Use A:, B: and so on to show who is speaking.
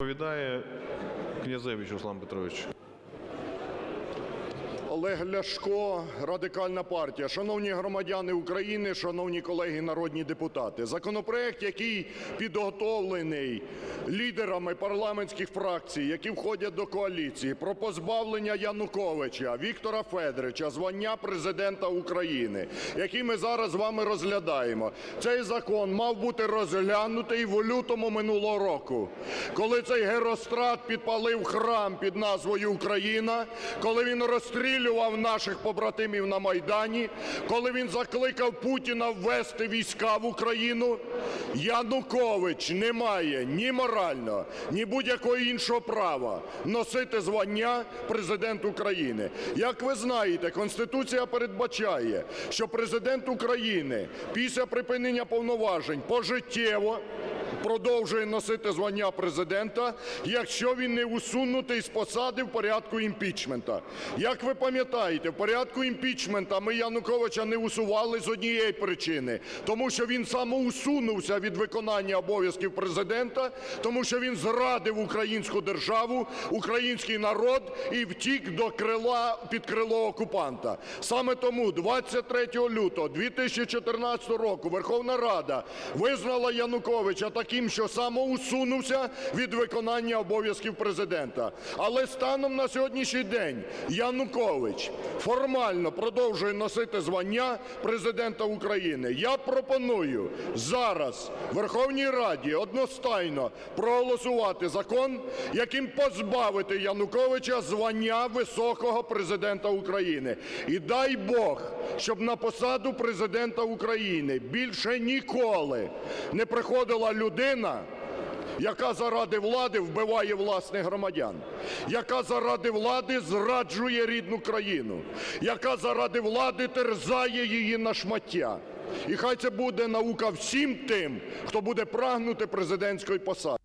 A: Відповідає Князевич Руслан Петрович.
B: Олег Ляшко, Радикальна партія. Шановні громадяни України, шановні колеги народні депутати. Законопроект, який підготовлений лідерами парламентських фракцій, які входять до коаліції, про позбавлення Януковича, Віктора Федоровича, звання Президента України, який ми зараз з вами розглядаємо. Цей закон мав бути розглянутий в лютому минулого року, коли цей герострат підпалив храм під назвою Україна, коли він розстрілював наших побратимів на Майдані, коли він закликав Путіна ввести війська в Україну. Янукович не має ні морального, ні будь-якого іншого права носити звання президент України. Як ви знаєте, Конституція передбачає, що президент України після припинення повноважень пожиттєво продовжує носити звання президента, якщо він не усунутий з посади в порядку імпічмента. Як ви пам'ятаєте, в порядку імпічмента ми Януковича не усували з однієї причини, тому що він самоусунувся від виконання обов'язків президента, тому що він зрадив українську державу, український народ і втік до крила під крило окупанта. Саме тому 23 лютого 2014 року Верховна Рада визнала Януковича таким, що самоусунувся від виконання обов'язків президента. Але станом на сьогоднішній день Янукович формально продовжує носити звання президента України. Я пропоную зараз Верховній Раді одностайно проголосувати закон, яким позбавити Януковича звання високого президента України. І дай Бог, щоб на посаду президента України більше ніколи не приходила людина, яка заради влади вбиває власних громадян, яка заради влади зраджує рідну країну, яка заради влади терзає її на шмаття. І хай це буде наука всім тим, хто буде прагнути президентської посади.